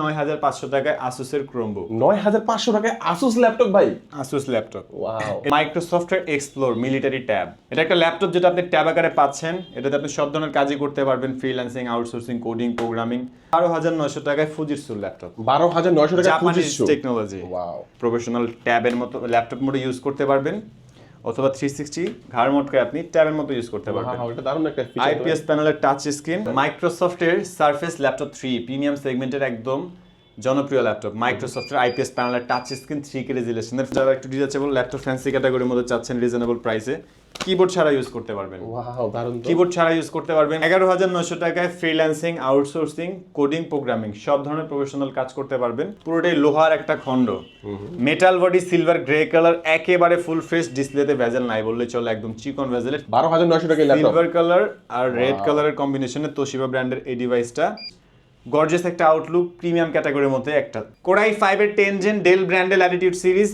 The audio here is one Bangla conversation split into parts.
নয় হাজার পাঁচশো টাকায় আসুসের ক্রোমবুক নয় হাজার পাঁচশো টাকায় আসুস ল্যাপটপ ভাই? আসুস ল্যাপটপ ওয়াও মাইক্রোসফটের এক্সপ্লোর মিলিটারি ট্যাব এটা একটা ল্যাপটপ যেটা আপনি ট্যাব আকারে পাচ্ছেন। এটাতে আপনি সব ধরনের কাজই করতে পারবেন। ফ্রিল্যান্সিং আউটসোর্সিং কোডিং প্রোগ্রামিং বারো হাজার নয়শো টাকায় ফুজিরসুর ল্যাপটপ বারো হাজার নয়শো টাকা টেকনোলজি ওয়াও প্রফেশনাল ট্যাবের মতো ল্যাপটপ মোডে ইউজ করতে পারবেন। অথবা থ্রি সিক্সটি ঘাড় মোড করে আপনি ট্যাবের মতো ইউজ করতে পারবেন। আইপিএস প্যানেলের টাচ স্ক্রিন মাইক্রোসফটের সার্ফেস ল্যাপটপ থ্রি প্রিমিয়াম সেগমেন্টের একদম জনপ্রিয় ল্যাপটপ মাইক্রোসফটের আইপিএস প্যানেলের টাচ স্ক্রিন থ্রি কে রেজুলেশনের যারা একটু ডিজাচেবল ল্যাপটপ ফ্যান্সি ক্যাটাগরির মধ্যে চাচ্ছেন রিজনেবল প্রাইসে কিবোর্ড ছাড়া ইউজ করতে পারবেন। কিবোর্ড ছাড়া ইউজ করতে পারবেন। এগারো হাজার নয়শো টাকায় ফ্রিল্যান্সিং আউটসোর্সিং কোডিং প্রোগ্রামিং সব ধরনের প্রফেশনাল কাজ করতে পারবেন। পুরোটাই লোহার একটা খণ্ড। Metal body silver grey colour একেবারে ফুল ফ্রেশ ডিসপ্লেতে ভেজেল নাই বললে চলে একদম চিকন ভেজেলের বারো হাজার নয়শো টাকা ল্যাপটপ। সিলভার কালার আর রেড কালারের কম্বিনেশনে তোশিবা ব্র্যান্ডের এই ডিভাইসটা গর্জিয়াস একটা আউটলুক প্রিমিয়াম ক্যাটাগরির মধ্যে একটা। কোরাই ফাইভের ten gen Dell ব্র্যান্ডেল Latitude series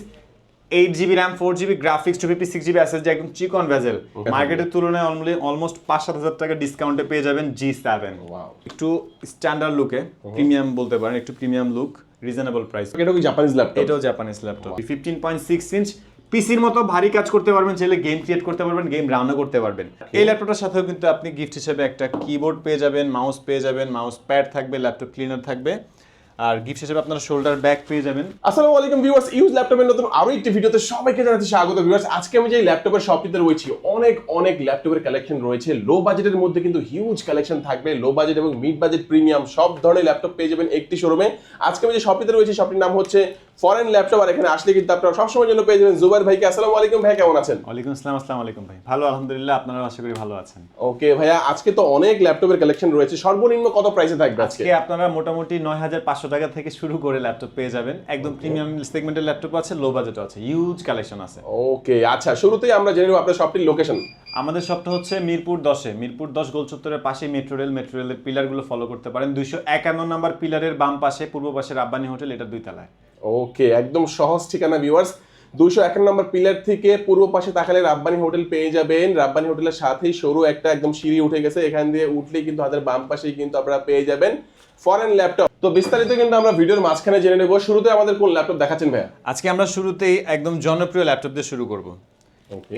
eight GB RAM four GB graphics two fifty six GB SSD একদম চিকন ভেজেল মার্কেটের তুলনায় অলমোস্ট পাঁচ সাত হাজার টাকা ডিসকাউন্টে পেয়ে যাবেন জি সেভেন একটু স্ট্যান্ডার্ড লুকে প্রিমিয়াম বলতে পারেন একটু প্রিমিয়াম লুক রিজনেবল প্রাইস এটা কি জাপানিজ ল্যাপটপ এটাও Japanese laptop fifteen point six inch পিসির মতো ভারী কাজ করতে পারবেন চাইলে গেম ক্রিয়েট করতে পারবেন গেম রানও করতে পারবেন। এই ল্যাপটপটার সাথেও কিন্তু আপনি গিফট হিসেবে একটা কিবোর্ড পেয়ে যাবেন মাউস পেয়ে যাবেন মাউস প্যাড থাকবে ল্যাপটপ ক্লিনার থাকবে। আর গিফট হিসেবে আপনারা শোল্ডার ব্যাগ পেয়ে যাবেন। আসসালামু আলাইকুম ভিউয়ার্স ইউজ ল্যাপটপের নতুন আরও একটি ভিডিওতে সবাইকে জানাচ্ছি স্বাগত। ভিউয়ার্স আজকে আমি যে ল্যাপটপের শপটিতে রয়েছি অনেক অনেক ল্যাপটপের কালেকশন রয়েছে। লো বাজেটের মধ্যে কিন্তু হিউজ কালেকশন থাকবে। লো বাজেট এবং মিড বাজেট প্রিমিয়াম সব ধরনের ল্যাপটপ পেয়ে যাবেন একটি শোরুমে আজকে আমি যে শপটিতে রয়েছি শপটির নাম হচ্ছে ফরেন ল্যাপটপ আর এখানে আসলে কিন্তু আপনারা সবসময়ের জন্য পেয়ে যাবেন জুবাইর ভাইকে। আসসালামু আলাইকুম ভাই কেমন আছেন? ওয়ালাইকুম আসসালাম আসসালামু আলাইকুম ভাই। ভালো আলহামদুলিল্লাহ আপনারা আশা করি ভালো আছেন। ওকে ভাইয়া আজকে তো অনেক ল্যাপটপের কালেকশন রয়েছে। সর্বনিম্ন কত প্রাইসে থাকবে আজকে? আপনারা মোটামুটি নয় হাজার পাঁচশো টাকা থেকে শুরু করে ল্যাপটপ পেয়ে যাবেন। একদম প্রিমিয়াম সেগমেন্টের ল্যাপটপ আছে লো বাজেটও আছে হিউজ কালেকশন আছে। ওকে আচ্ছা শুরুতেই আমরা জেনে নেব আপনার শপটির লোকেশন আমাদের শপটা হচ্ছে মিরপুর দশে। মিরপুর দশ গোল চত্বরের পাশে মেট্রো রেল মেট্রো রেলের পিলারগুলো ফলো করতে পারেন। দুইশো একান্ন নম্বর পিলারের বাম পাশে পূর্ব পাশে রাব্বানি হোটেল এটা দুই তলায়। ওকে একদম সহজ ঠিকানা ভিউয়ার্স দুইশো এক নম্বর পিলার থেকে পূর্ব পাশে তাকালে রাব্বানি হোটেল পেয়ে যাবেন। রাব্বানি হোটেলের সাথেই সরু একটা একদম সিঁড়ি উঠে গেছে। এখান দিয়ে উঠলেই কিন্তু হাতের বাম পাশেই কিন্তু আপনারা পেয়ে যাবেন ফরেন ল্যাপটপ তো বিস্তারিত কিন্তু আমরা ভিডিওর মাঝখানে জেনে নেব। শুরুতে আমাদের কোন ল্যাপটপ দেখাচ্ছেন ভাইয়া? আজকে আমরা শুরুতেই একদম জনপ্রিয় ল্যাপটপ দিয়ে শুরু করব।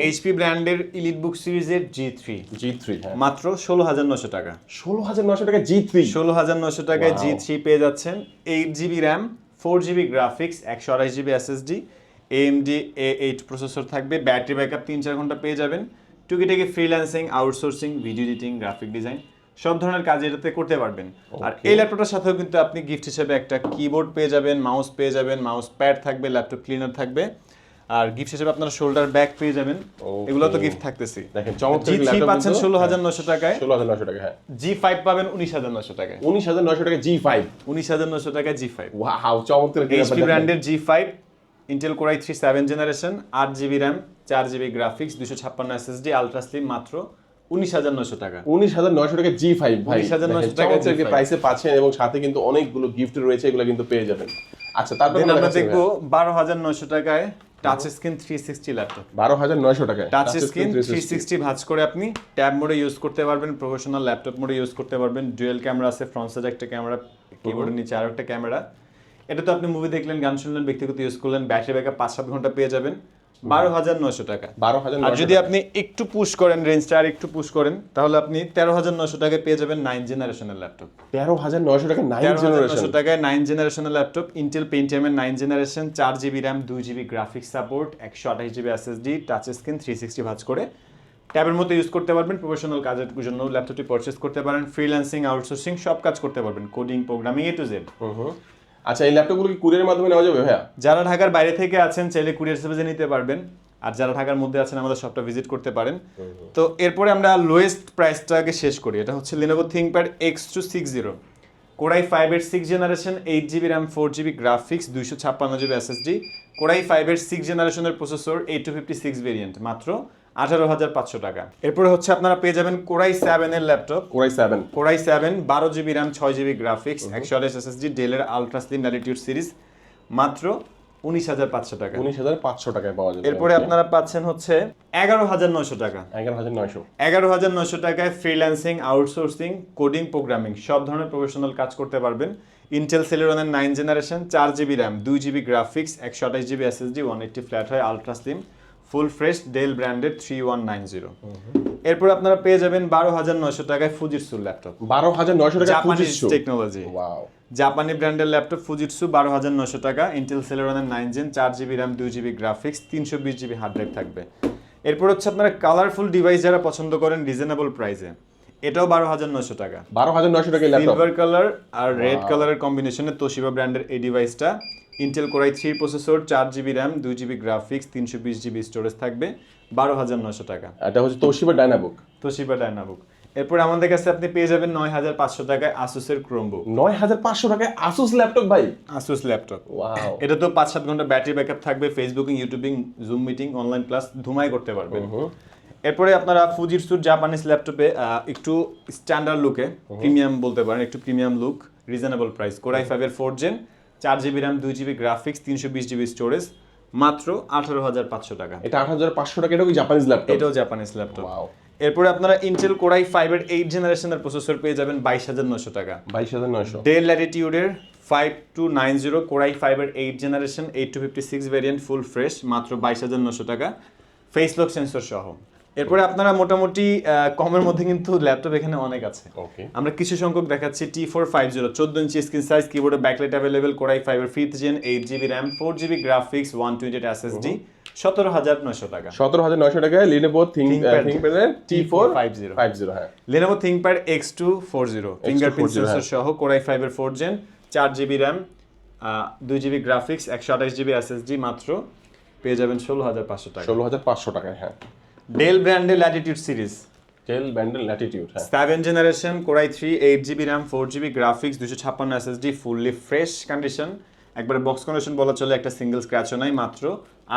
এইচপি ব্র্যান্ডের ইলিট বুক সিরিজের জি থ্রি জি থ্রি মাত্র ষোলো হাজার নশো টাকা। ষোলো হাজার নশো টাকা জি থ্রি ষোলো হাজার নশো টাকায় জি থ্রি পেয়ে যাচ্ছেন। Eight GB RAM four GB graphics একশো আড়াইশ GB SSD AMD A eight processor থাকবে। ব্যাটারি ব্যাকআপ তিন চার ঘণ্টা পেয়ে যাবেন। টুকিটাকি freelancing outsourcing video editing graphic design সব ধরনের কাজ এটাতে করতে পারবেন। আর এই ল্যাপটপটার সাথেও কিন্তু আপনি গিফট হিসেবে একটা কিবোর্ড পেয়ে যাবেন মাউস পেয়ে যাবেন মাউস প্যাড থাকবে ল্যাপটপ ক্লিনার থাকবে। আর গিফট হিসেবে আপনারা শোল্ডার ব্যাগ পেয়ে যাবেন. এগুলো তো গিফট থাকতেছি। দেখেন চমৎকার জি থ্রি পাচ্ছেন। ষোলো হাজার নশো টাকায়। ষোলো হাজার নশো টাকা হ্যাঁ। জি ফাইভ পাবেন উনিশ হাজার নশো টাকায়। উনিশ হাজার নশো টাকা জি ফাইভ উনিশ হাজার নশো টাকায় জি ফাইভ ওয়াও চমৎকার এইচপি ব্র্যান্ডের G five Intel Core i three seven generation আট জিবি র্যাম চার জিবি গ্রাফিক্স দুশো ছাপ্পান্ন এসএসডি আলট্রা স্লিম মাত্র উনিশ হাজার নশো টাকা। উনিশ হাজার নয়শো টাকা জি ফাইভ ভাই। 19,900 টাকা G5 প্রাইসে পাচ্ছেন এবং সাথে কিন্তু অনেকগুলো গিফট রয়েছে এগুলো কিন্তু পেয়ে যাবেন। আচ্ছা তারপর আমরা দেখব বারো হাজার নশো টাকায় touch screen three sixty laptop বারো হাজার নয়শো টাকা টাচ স্ক্রিন থ্রি সিক্সটি ভাঁজ করে আপনি ট্যাব মোডে ইউজ করতে পারবেন প্রফেশনাল ল্যাপটপ মোডে ইউজ করতে পারবেন ডুয়েল ক্যামেরা আছে ফ্রন্ট সাইড একটা ক্যামেরা কিবোর্ডের নিচে আর একটা ক্যামেরা এটা তো আপনি মুভি দেখলেন গান শুনলেন ব্যক্তিগত ইউজ করলেন ব্যাটারি ব্যাকআপ পাঁচ সাত ঘণ্টা পেয়ে যাবেন। বারো হাজার নশো টাকা। বারো হাজার আর যদি আপনি একটু পুশ করেন রেঞ্জটা আর একটু পুশ করেন তাহলে আপনি তেরো হাজার নশো টাকায় পেয়ে যাবেন নাইন জেনারেশনের ল্যাপটপ তেরো হাজার নয়শো টাকা নাইন জেনারেশন টাকায় নাইন জেনারেশনের ল্যাপটপ ইন্টেল পেন্টিয়ামের নাইন জেনারেশন চার জিবি র্যাম দুই জিবি গ্রাফিক্স সাপোর্ট একশো আঠাশ GB SSD touch screen three sixty ভাঁজ করে ট্যাবের মতো ইউজ করতে পারবেন প্রফেশনাল কাজের জন্য ল্যাপটপটি পারচেস করতে পারেন ফ্রিল্যান্সিং আউটসোর্সিং সব কাজ করতে পারবেন coding programming A to Z আচ্ছা এই ল্যাপটপগুলো কি কুরিয়ারের মাধ্যমে নেওয়া যাবে ভাইয়া? যারা ঢাকার বাইরে থেকে আছেন চাইলে কুরিয়ার সার্ভিসে নিতে পারবেন। আর যারা ঢাকার মধ্যে আছেন আমাদের শপটা ভিজিট করতে পারেন। তো এরপরে আমরা লোয়েস্ট প্রাইসটাকে শেষ করি। এটা হচ্ছে Lenovo ThinkPad X two six zero Core i ফাইভের six generation eight GB RAM four GB graphics দুইশো ছাপ্পান্ন জিবি এসএসডি কোরাই ফাইভের সিক্স জেনারেশনের processor eight two fifty six variant মাত্র আঠারো হাজার পাঁচশো টাকা। এরপরে হচ্ছে আপনারা পেয়ে যাবেন কোরাই সেভেনের laptop. Core i seven. Core i seven বারো জিবি র্যাম ছয় জিবি গ্রাফিক্স একশো আঠাশ এসএসডি ডেলের আলট্রা স্লিম ল্যাটিটিউড সিরিজ মাত্র উনিশ হাজার পাঁচশো টাকা। উনিশ হাজার পাঁচশো টাকায় পাওয়া যাবে। এরপরে আপনারা পাচ্ছেন হচ্ছে এগারো হাজার নয়শো টাকা। এগারো হাজার নয়শো। এগারো হাজার নয়শো টাকায় ফ্রিল্যান্সিং আউটসোর্সিং কোডিং প্রোগ্রামিং সব ধরনের প্রফেশনাল কাজ করতে পারবেন। ইন্টেল সেলেরনের নাইন জেনারেশন চার জিবি র্যাম দুই জিবি গ্রাফিক্স একশো আঠাশ GB SSD one eighty flat হয় ultra slim full fresh Dell branded three one nine zero. এরপর আপনারা পেয়ে যাবেন বারো হাজার নয়শো টাকায় ফুজিটসুর ল্যাপটপ বারো হাজার নয়শো টাকা জাপানিজ টেকনোলজি. জাপানি ব্র্যান্ডের ল্যাপটপ ফুজিটসু বারো হাজার নশো টাকা। ইন্টেল সেলেরনের নাইন জেন চার জিবি র্যাম দুই জিবি গ্রাফিক্স তিনশো বিশ জিবি হার্ড ড্রাইভ থাকবে। এরপর হচ্ছে আপনারা কালারফুল ডিভাইস যারা পছন্দ করেন রিজনেবল প্রাইসে এটাও বারো হাজার নশো টাকা। বারো হাজার নয়শো টাকা ল্যাপটপ সিলভার কালার আর রেড কালারের কম্বিনেশনে তোশিবা ব্র্যান্ডের এই ডিভাইসটা Intel Core i three processor চার জিবি র্যাম দুই জিবি গ্রাফিক্স তিনশো বিশ জিবি স্টোরেজ থাকবে বারো হাজার নশো টাকা। এটা হচ্ছে তোশিবা ডায়নাবুক তোশিবা ডায়নাবুক এরপর আমাদের কাছে আপনি পেয়ে যাবেন নয় হাজার পাঁচশো টাকায় আসুসের ক্রোমবুক নয় হাজার পাঁচশো টাকায় আসুস ল্যাপটপ ভাই? আসুস ল্যাপটপ এটা তো পাঁচ সাত ঘণ্টা ব্যাটারি ব্যাকআপ থাকবে Facebooking YouTubing Zoom meeting online class ধুমাই করতে পারবেন। এরপরে আপনারা ফুজিরসুর জাপানিজ ল্যাপটপে একটু স্ট্যান্ডার্ড লুকে প্রিমিয়াম বলতে পারেন একটু premium look reasonable price Core i ফাইভের ফোর জেন চার জিবি র্যাম দুই জিবি গ্রাফিক্স তিনশো বিশ জিবি স্টোরেজ মাত্র আঠারো হাজার পাঁচশো টাকা। এটা আট হাজার পাঁচশো টাকা এটা কি জাপানিজ ল্যাপটপ এটাও জাপানিজ ল্যাপটপ এরপরে আপনারা ইন্টেল কোরাই ফাইভের এইট জেনারেশনের প্রসেসর পেয়ে যাবেন বাইশ হাজার নশো টাকা। বাইশ হাজার নয়শো। Dell ল্যাটিটিউডের five two nine zero Core i ফাইভের eight generation eight two fifty six variant full fresh মাত্র বাইশ হাজার নশো টাকা। ফেস লক সেন্সর সহ। এরপরে আপনারা মোটামুটি কমের মধ্যে কিন্তু ল্যাপটপ এখানে অনেক আছে। আমরা কিছু সংখ্যক দেখাচ্ছি টি ফোর ফাইভ জিরো চোদ্দ ইঞ্চি স্ক্রিন সাইজ কিবোর্ডে ব্যাকলাইট অ্যাভেলেবেল কোরাই ফাইভের fifth gen eight GB RAM four GB graphics one twenty eight SSD সতেরো হাজার নশো টাকা। সতেরো হাজার নয়শো টাকায় Lenovo think ThinkPad T four 50 five zero হ্যাঁ। Lenovo ThinkPad X two four zero fingerprint sensor সহ কোরাই ফাইভের ফোর জেন চার জিবি র্যাম দুই জিবি গ্রাফিক্স একশো আঠাশ জিবি এসএসডি মাত্র পেয়ে যাবেন ষোলো হাজার পাঁচশো টাকা। ষোলো হাজার পাঁচশো টাকায় হ্যাঁ। ডেল ব্র্যান্ডের ল্যাটিটিউড সিরিজ ডেল ব্যান্ডেল ল্যাটিটিউড হ্যাঁ। Seven generation Core i three eight GB RAM four GB graphics দুশো ছাপ্পান্ন এসএসডি ফুললি ফ্রেশ কন্ডিশন একবারে বক্স কন্ডিশন বলা চলে একটা সিঙ্গেল স্ক্র্যাচও নাই মাত্র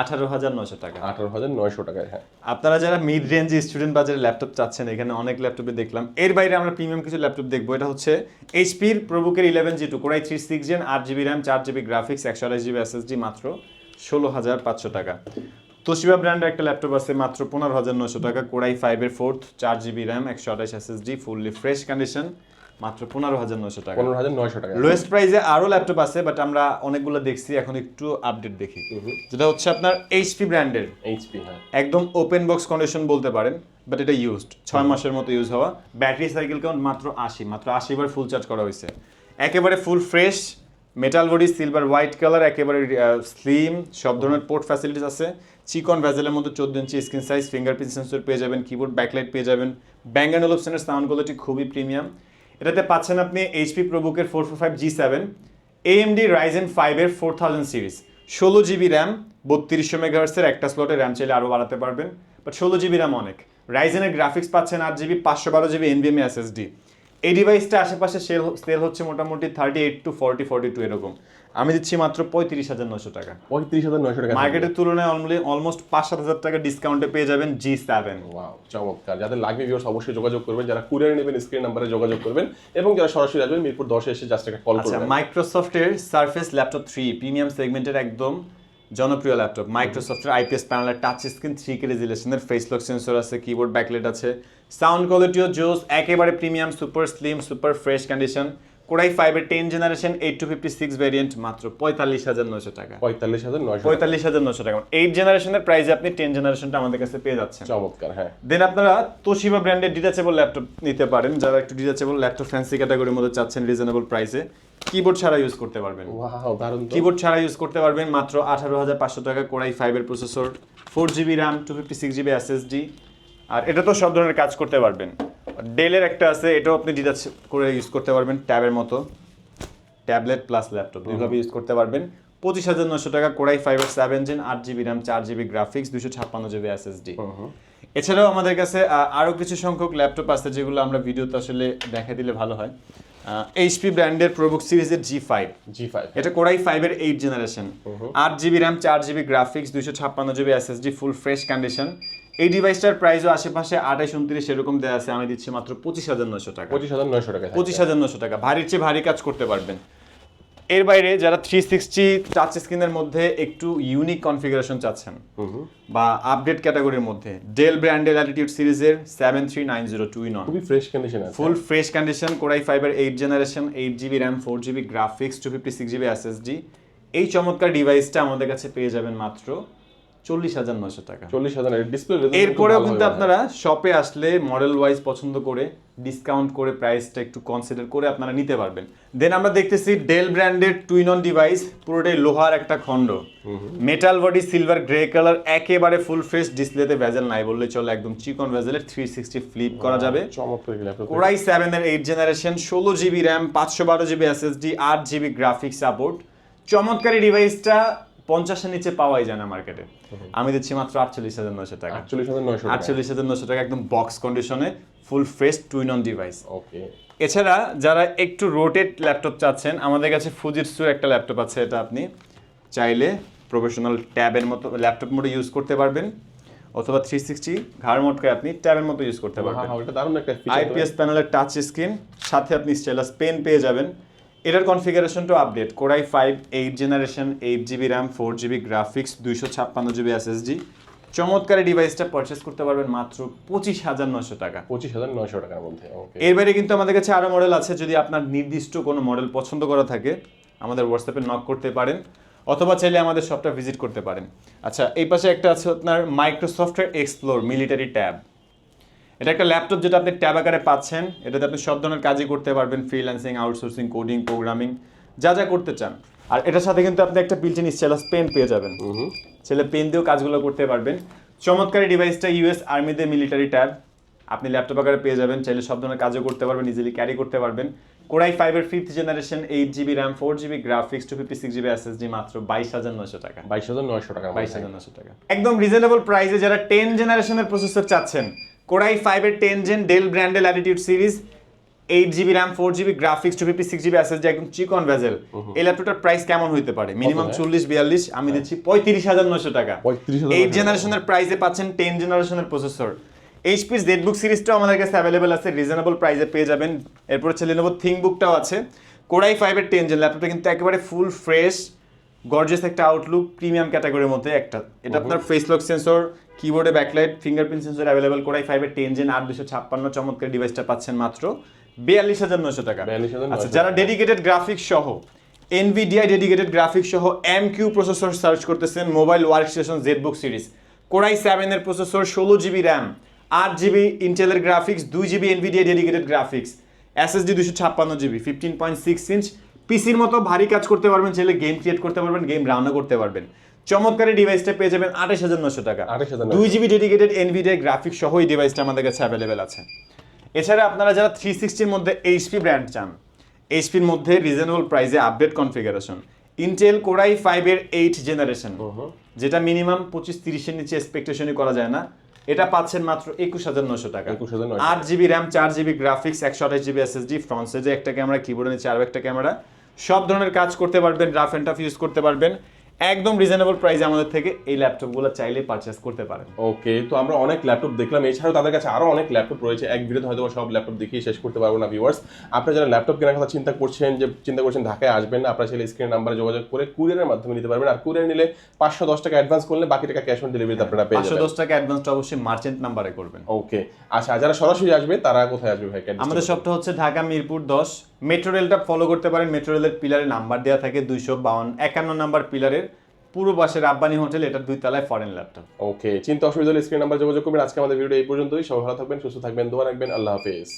আঠারো হাজার নশো টাকা। আঠারো হাজার নয়শো টাকায় হ্যাঁ। আপনারা যারা মিড রেঞ্জ স্টুডেন্ট বাজারে ল্যাপটপ চাচ্ছেন এখানে অনেক ল্যাপটপে দেখলাম। এর বাইরে আমরা প্রিমিয়াম কিছু ল্যাপটপ দেখব। এটা হচ্ছে এইচপির প্রবুকের eleven G two Core i three six gen আট জিবি র্যাম চার জিবি গ্রাফিক্স একশো আঠাশ জিবি এসএসডি মাত্র ষোলো হাজার পাঁচশো টাকা। তোশিবা ব্র্যান্ডের একটা ল্যাপটপ আছে মাত্র পনেরো হাজার নশো টাকা কোরাই ফাইভের ফোর্থ চার জিবি র্যাম একশো আঠাশ এসএসডি ফুললি ফ্রেশ কন্ডিশন মাত্র পনেরো হাজার নশো টাকা। পনেরো হাজার নয়শো টাকা। লোয়েস্ট প্রাইসে আরও ল্যাপটপ আছে বাট আমরা অনেকগুলো দেখছি এখন একটু আপডেট দেখি। যেটা হচ্ছে আপনার এইচপি ব্র্যান্ডের। এইচপি হ্যাঁ। একদম ওপেন বক্স কন্ডিশন বলতে পারেন বাট এটা ইউজড ছয় মাসের মতো ইউজ হওয়া। ব্যাটারি সাইকেল কাউন্ট মাত্র আশি মাত্র আশি বার ফুল চার্জ করা হয়েছে। একেবারে full fresh metal body silver white colour একেবারে স্লিম সব ধরনের পোর্ট ফ্যাসিলিটিস আছে। চিকন ভ্যাজেলের মধ্যে চোদ্দ ইঞ্চি স্ক্রিন সাইজ ফিঙ্গারপ্রিন্ট সেন্সর পেয়ে যাবেন কিবোর্ড ব্যাকলাইট পেয়ে যাবেন। ব্যাঙ্গ অ্যান্ড অপশনের সাউন্ড কোয়ালিটি খুবই প্রিমিয়াম এটাতে পাচ্ছেন আপনি HP প্রবুকের four four five G seven AMD Ryzen ফাইভের ফোর থাউজেন্ড সিরিজ ষোলো জিবি র্যাম বত্রিশশো মেগাহার্সের একটা স্লটে র্যাম চাইলে আরও বাড়াতে পারবেন। বাট ষোলো জিবি র্যাম অনেক। রাইজেনের গ্রাফিক্স পাচ্ছেন আট জিবি পাঁচশো বারো জিবি এনভিএমএ এসএসডি এই ডিভাইসটা আশেপাশে সেল সেল হচ্ছে মোটামুটি thirty eight to forty forty two এরকম। আমি দিচ্ছি মাত্র পঁয়ত্রিশ হাজার নশো টাকা। পঁয়ত্রিশ হাজার নয়শো টাকা। মার্কেটের তুলনায় অলমোস্ট পাঁচ সাত হাজার টাকা ডিসকাউন্টে পেয়ে যাবেন জি সেভেন চমৎকার। যাদের লাগবে ভিউয়ার্স অবশ্যই যোগাযোগ করবেন যারা কুরিয়ার নেবেন স্ক্রিন নাম্বারে যোগাযোগ করবেন এবং যারা সরাসরি আসবেন মিরপুর দশে এসে জাস্ট একটা কল আচ্ছা করবেন। মাইক্রোসফটের সারফেস ল্যাপটপ থ্রি প্রিমিয়াম সেগমেন্টের একদম জনপ্রিয় ল্যাপটপ মাইক্রোসফটের আইপিএস প্যানেলের টাচ স্ক্রিন থ্রি কে রেজুলেশনের ফেস লক সেন্সর আছে কিবোর্ড ব্যাকলেট আছে। সাউন্ড কোয়ালিটিও জোস একেবারে premium super slim super fresh condition Core i ফাইভের ten generation eight two fifty six variant মাত্র পঁয়তাল্লিশ হাজার নশো টাকা। পঁয়তাল্লিশ হাজার নয়শো পঁয়তাল্লিশ হাজার নশো টাকা। এইট জেনারেশনের প্রাইসে আপনি টেন জেনারেশনটা আমাদের কাছে পেয়ে যাচ্ছেন। চমৎকার হ্যাঁ। দেন আপনারা তোশিবা ব্র্যান্ডের ডিটাচেবল ল্যাপটপ নিতে পারেন। যারা একটু ডিটাচেবল ল্যাপটপ ফ্যান্সি ক্যাটাগরির মধ্যে চাচ্ছেন রিজনেবল প্রাইসে কিবোর্ড ছাড়া ইউজ করতে পারবেন। কিবোর্ড ছাড়া ইউজ করতে পারবেন মাত্র আঠারো হাজার পাঁচশো টাকা কোরাই ফাইভের processor four GB RAM two fifty six GB SSD আর এটা তো সব ধরনের কাজ করতে পারবেন। ডেলের একটা আছে এটাও আপনি ডিটাচ করে ইউজ করতে পারবেন ট্যাবের মতো। ট্যাবলেট প্লাস ল্যাপটপ দুইভাবে ইউজ করতে পারবেন। পঁচিশ হাজার নশো টাকা কোরাই ফাইভের সেভেন জেন আট জিবি র্যাম চার জিবি গ্রাফিক্স দুশো ছাপ্পান্ন জিবি এসএসডি এছাড়াও আমাদের কাছে আহ, আরও কিছু সংখ্যক ল্যাপটপ আছে যেগুলো আমরা ভিডিওতে আসলে দেখা দিলে ভালো হয়। এইচপি ব্র্যান্ডের প্রবুক সিরিজের জি ফাইভ জি ফাইভ এটা কোরাই ফাইভের এইট জেনারেশন আট জিবি র্যাম চার জিবি গ্রাফিক্স দুশো ছাপ্পান্ন GB SSD full fresh condition এই ডিভাইসটার প্রাইসও আশেপাশে আঠাশ উনত্রিশ এরকম দেওয়া আছে। আমি দিচ্ছি মাত্র পঁচিশ হাজার নশো টাকা। পঁচিশ হাজার নয়শো টাকা পঁচিশ হাজার নশো টাকা। ভারীর চেয়ে ভারী কাজ করতে পারবেন। এর বাইরে যারা থ্রি সিক্সটি টাচ স্ক্রিনের মধ্যে একটু ইউনিক কনফিগারেশন চাচ্ছেন বা আপডেট ক্যাটাগরির মধ্যে ডেল ব্র্যান্ডের অ্যাটিটিউড সিরিজের seven three nine zero two in খুবই ফ্রেশ কন্ডিশন আছে। Full fresh condition Core i fibre eight generation eight GB RAM four GB graphics two fifty six GB SSD এই চমৎকার ডিভাইসটা আমাদের কাছে পেয়ে যাবেন মাত্র চল্লিশ হাজার নশো টাকা। চল্লিশ হাজার ডিসপ্লে এরপরেও কিন্তু আপনারা শপে আসলে মডেল ওয়াইজ পছন্দ করে ডিসকাউন্ট করে প্রাইসটা একটু কনসিডার করে আপনারা নিতে পারবেন। দেন আমরা দেখতেছি ডেল ব্র্যান্ডের টুইন অন ডিভাইস পুরোটাই লোহার একটা খণ্ড। Metal body silver grey colour একেবারে ফুল ফ্রেশ ডিসপ্লেতে ভেজেল নাই বললে চলে একদম চিকন ভেজেলের থ্রি সিক্সটি ফ্লিপ করা যাবে। কোরাই সেভেন এর এইট জেনারেশন ষোলো জিবি র্যাম পাঁচশো বারো জিবি এসএসডি আট জিবি গ্রাফিক্স সাপোর্ট চমৎকারী ডিভাইসটা পঞ্চাশের নিচে পাওয়াই যায় না মার্কেটে আমি দিচ্ছি মাত্র আটচল্লিশ হাজার নশো টাকা। আটচল্লিশ হাজার নয়শো আটচল্লিশ হাজার নশো টাকা একদম বক্স কন্ডিশনে full fresh twin on device okay এছাড়া যারা একটু রোটেট ল্যাপটপ চাচ্ছেন আমাদের কাছে ফুজিটসুর একটা ল্যাপটপ আছে এটা আপনি চাইলে প্রফেশনাল ট্যাবের মতো ল্যাপটপ মোডে ইউজ করতে পারবেন। অথবা থ্রি সিক্সটি ঘাড় মোটকে আপনি ট্যাবের মতো ইউজ করতে পারবেন। হ্যাঁ তো। আইপিএস প্যানেলের টাচ স্ক্রিন সাথে আপনি স্টেলাস পেন পেয়ে যাবেন। এটার কনফিগারেশনটাও update Core i five eight generation eight GB RAM four GB graphics দুইশো ছাপ্পান্ন জিবি এসএসডি চমৎকার ডিভাইসটা পারচেস করতে পারবেন মাত্র পঁচিশ হাজার নশো টাকা। পঁচিশ হাজার নয়শো টাকার মধ্যে এর বাইরে কিন্তু আমাদের কাছে আরও মডেল আছে যদি আপনার নির্দিষ্ট কোনো মডেল পছন্দ করা থাকে আমাদের হোয়াটসঅ্যাপে নক করতে পারেন অথবা চাইলে আমাদের শপটা ভিজিট করতে পারেন। আচ্ছা এই পাশে একটা আছে আপনার মাইক্রোসফটের এক্সপ্লোর মিলিটারি ট্যাব এটা একটা ল্যাপটপ যেটা আপনি ট্যাব আকারে পাচ্ছেন। এটাতে আপনি সব ধরনের কাজই করতে পারবেন ফ্রিল্যান্সিং আউটসোর্সিং কোডিং প্রোগ্রামিং যা যা করতে চান। আর এটার সাথে কিন্তু আপনি একটা বিল্টিন স্টেলাস পেন পেয়ে যাবেন। ছেলে পেন দিয়েও কাজগুলো করতে পারবেন। চমৎকারী ডিভাইসটা ইউএস আর্মিতে মিলিটারি ট্যাব আপনি ল্যাপটপ আকারে পেয়ে যাবেন। চাইলে সব ধরনের কাজও করতে পারবেন ইজিলি ক্যারি করতে পারবেন। কোরাই ফাইভের fifth generation eight GB RAM four GB graphics two fifty six GB SSD মাত্র বাইশ হাজার নয়শো টাকা। বাইশ হাজার নয়শো টাকা। বাইশ হাজার নশো টাকা। একদম রিজনেবল প্রাইসে যারা টেন জেনারেশনের প্রসেসর চাচ্ছেন কোরাই ফাইভের টেন জেন ডেল ব্র্যান্ডের Latitude series eight GB RAM four GB graphics two fifty six GB SSD একদম চিকন ভেজেল এই ল্যাপটপটার প্রাইস কেমন হতে পারে? মিনিমাম? চল্লিশ বিয়াল্লিশ আমি দিচ্ছি পঁয়ত্রিশ হাজার নশো টাকা। এইট জেনারেশনের প্রাইসে পাচ্ছেন টেন জেনারেশনের প্রসেসর এইচপির জেডবুক সিরিজটাও আমাদের কাছে অ্যাভেলেবেল আছে রিজনেবল প্রাইসে পেয়ে যাবেন। এরপর হচ্ছে লেনোভো থিংবুকটাও আছে। কোরাই ফাইভের টেন জেন ল্যাপটপটা কিন্তু একেবারে ফুল ফ্রেশ গর্জিয়াস একটা আউটলুক প্রিমিয়াম ক্যাটাগরির মধ্যে একটা। এটা আপনার ফেস লক সেন্সর কিবোর্ডে backlight fingerprint sensor available Core i ফাইভের টেন জেন আট দুশো ছাপ্পান্ন চমৎকার ডিভাইসটা পাচ্ছেন মাত্র বিয়াল্লিশ হাজার নশো টাকা। আচ্ছা যারা ডেডিকেটেড গ্রাফিক্স সহ এনভিডিআই ডেডিকেটেড গ্রাফিক্স সহ এম কিউ প্রসেসর সার্চ করতেছেন mobile work station ZBook series Core i সেভেনের প্রসেসর ষোলো জিবি র্যাম আট জিবি ইন্টেলের গ্রাফিক্স দুই GB NVIDIA dedicated graphics SSD দুশো ছাপ্পান্ন GB fifteen point six inch পিসির মতো ভারী কাজ করতে পারবেন চাইলে গেম ক্রিয়েট করতে পারবেন গেম রানও করতে পারবেন। চমৎকারী ডিভাইসটা পেয়ে যাবেন আঠাশ হাজার নশো টাকা। দুই জিবি ডেডিকেটেড এনভিডিআই গ্রাফিক্স সহ এই ডিভাইসটা আমাদের কাছে অ্যাভেলেবেল আছে। এছাড়া আপনারা যারা থ্রি সিক্সটির মধ্যে এইচপি ব্র্যান্ড চান এইচপির মধ্যে রিজনেবল প্রাইসে update configuration Intel Core i ফাইভের এইট জেনারেশন যেটা মিনিমাম পঁচিশ তিরিশের নিচে এক্সপেকটেশনই করা যায় না। এটা পাচ্ছেন মাত্র একুশ হাজার নশো টাকা। 21,900 আট জিবি র্যাম চার জিবি গ্রাফিক্স একশো আঠাশ জিবি এসএসডি ফ্রন্ট সাইজে একটা ক্যামেরা কিবোর্ডে নিচে আরও একটা ক্যামেরা সব ধরনের কাজ করতে পারবেন রাফ অ্যান্ড টাফ ইউজ করতে পারবেন। একদম রিজনেবল প্রাইসে আমাদের থেকে এই ল্যাপটপগুলো চাইলে পারচেস করতে পারেন। ওকে তো আমরা অনেক ল্যাপটপ দেখলাম। এছাড়াও তাদের কাছে আরও অনেক ল্যাপটপ রয়েছে। এক ভিডিওতে হয়তো সব ল্যাপটপ দেখিয়ে শেষ করতে পারব না ভিউয়ার্স আপনারা যারা ল্যাপটপ কেনার কথা চিন্তা করছেন যে চিন্তা করছেন ঢাকায় আসবেন না আপনারা সেটা স্ক্রিন নাম্বারে যোগাযোগ করে কুরিয়ারের মাধ্যমে নিতে পারবেন। আর কুরিয়ার নিলে পাঁচশো দশ টাকা অ্যাডভান্স করলে বাকি টাকা ক্যাশ অন ডেলিভারিতে আপনারা পেয়ে যাবেন। দশ টাকা অ্যাডভান্সটা অবশ্যই মার্চেন্ট নাম্বারে করবেন। ওকে আচ্ছা যারা সরাসরি আসবে তারা কোথায় আসবে ভাই? আমাদের সবটা হচ্ছে ঢাকা মিরপুর দশ মেট্রো রেলটা ফলো করতে পারেন। মেট্রো রেলের পিলারে নাম্বার দেওয়া থাকে দুইশো বাউন্ন, একান্ন নাম্বার পিলারের পূর্ব পাশের আব্বানি হোটেল এটার দুই তলায় ফরেন ল্যাপটপ ওকে চিন্তা অসুবিধা হলে স্ক্রিন নাম্বার যোগাযোগ করবেন। আজকে আমাদের ভিডিও এই পর্যন্তই। সবাই ভালো থাকবেন, সুস্থ থাকবেন, দোয়া রাখবেন। আল্লাহ হাফেজ।